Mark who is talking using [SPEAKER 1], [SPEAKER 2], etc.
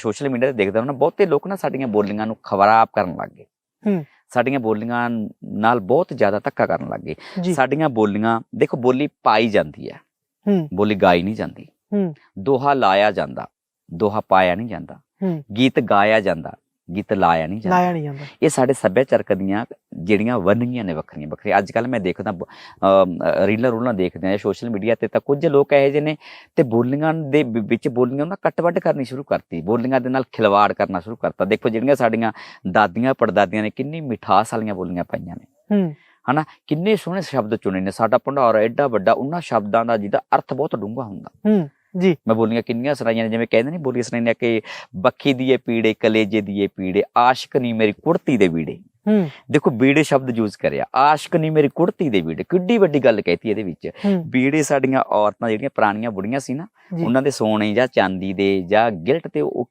[SPEAKER 1] Social media ਤੇ ਦੇਖਦਾ ਹਾਂ ਨਾ ਬਹੁਤੇ ਲੋਕ ਨਾ ਸਾਡੀਆਂ ਬੋਲੀਆਂ ਨੂੰ ਖਰਾਬ ਕਰਨ ਲੱਗ ਗਏ।
[SPEAKER 2] ਹੂੰ।
[SPEAKER 1] ਸਾਡੀਆਂ ਬੋਲੀਆਂ ਨਾਲ ਬਹੁਤ ਜ਼ਿਆਦਾ ਧੱਕਾ ਕਰਨ ਲੱਗ ਗਏ। ਸਾਡੀਆਂ ਬੋਲੀਆਂ ਦੇਖੋ ਬੋਲੀ ਪਾਈ ਜਾਂਦੀ ਹੈ।
[SPEAKER 2] ਹੂੰ।
[SPEAKER 1] ਬੋਲੀ ਗਾਈ ਨਹੀਂ ਜਾਂਦੀ।
[SPEAKER 2] ਹੂੰ।
[SPEAKER 1] ਦੋਹਾ ਲਾਇਆ ਜਾਂਦਾ ਦੋਹਾ ਪਾਇਆ ਨਹੀਂ ਜਾਂਦਾ।
[SPEAKER 2] ਹੂੰ।
[SPEAKER 1] ਗੀਤ ਗਾਇਆ ਜਾਂਦਾ। ਗੀਤ ਲਾਇਆ ਨਹੀਂ ਜਾਂਦਾ।
[SPEAKER 2] ਲਾਇਆ ਨਹੀਂ ਜਾਂਦਾ।
[SPEAKER 1] ਇਹ ਸਾਡੇ ਸੱਭਿਆਚਾਰਕ ਦੀਆਂ ਜਿਹੜੀਆਂ ਵੰਨਗੀਆਂ ਨੇ ਵੱਖਰੀਆਂ ਵੱਖਰੀਆਂ। ਅੱਜ ਕੱਲ ਮੈਂ ਦੇਖਦਾ ਰੀਲਾਂ ਰੂਲਾਂ ਦੇਖਦੇ ਆ ਸੋਸ਼ਲ ਮੀਡੀਆ ਤੇ ਤਾਂ ਕੁਝ ਲੋਕ ਇਹੋ ਜਿਹੇ ਨੇ ਤੇ ਬੋਲੀਆਂ ਦੇ ਵਿੱਚ ਬੋਲੀਆਂ ਨਾ ਕੱਟ-ਵੱਢ ਕਰਨੀ ਸ਼ੁਰੂ ਕਰਤੀ। ਬੋਲੀਆਂ ਦੇ ਨਾਲ ਖਿਲਵਾੜ ਕਰਨਾ ਸ਼ੁਰੂ ਕਰਤਾ। ਦੇਖੋ ਜਿਹੜੀਆਂ ਸਾਡੀਆਂ ਦਾਦੀਆਂ ਪੜਦਾਦੀਆਂ ਨੇ ਕਿੰਨੀ ਮਿਠਾਸ ਵਾਲੀਆਂ ਬੋਲੀਆਂ ਪਾਈਆਂ ਨੇ।
[SPEAKER 2] ਹੂੰ।
[SPEAKER 1] ਹਨਾ? ਕਿੰਨੇ ਸੋਹਣੇ ਸ਼ਬਦ ਚੁਣੇ ਨੇ। ਸਾਡਾ ਭੰਡਾਰ ਐਡਾ ਵੱਡਾ ਉਹਨਾਂ ਸ਼ਬਦਾਂ ਦਾ ਜਿਹਦਾ ਅਰਥ ਬਹੁਤ ਡੂੰਘਾ ਹੁੰਦਾ।
[SPEAKER 2] ਹੂੰ। ਜੀ।
[SPEAKER 1] ਮੈਂ ਬੋਲੀਆਂ ਕਿੰਨੀਆਂ ਸੁਣਾਈਆਂ ਨੇ ਜਿਵੇਂ ਕਹਿੰਦੇ ਨਹੀਂ ਬੋਲੀਆਂ ਸੁਣਾਈਆਂ ਕਿ ਬੱਖੀ ਦੀਏ ਪੀੜੇ ਕਲੇਜੇ ਦੀਏ ਪੀੜੇ ਆਸ਼ਕ ਨਹੀਂ ਮੇਰੀ ਕੁੜਤੀ ਦੇ ਵੀੜੇ
[SPEAKER 2] ਹੂੰ।
[SPEAKER 1] ਦੇਖੋ ਬੀੜੇ ਸ਼ਬਦ ਯੂਜ਼ ਕਰਿਆ। ਆਸ਼ਕ ਨਹੀਂ ਮੇਰੀ ਕੁੜਤੀ ਦੇ ਵੀੜੇ ਕਿੱਡੀ ਵੱਡੀ ਗੱਲ ਕਹਿਤੀ ਇਹਦੇ ਵਿੱਚ। ਬੀੜੇ ਸਾਡੀਆਂ ਔਰਤਾਂ ਜਿਹੜੀਆਂ ਪੁਰਾਣੀਆਂ ਬੁੜੀਆਂ ਸੀ ਨਾ। ਉਹਨਾਂ ਦੇ ਸੋਨੇ ਜਾਂ ਚਾਂਦੀ ਦੇ ਜਾਂ ਗਿਲਟ ਤੇ ਉਹ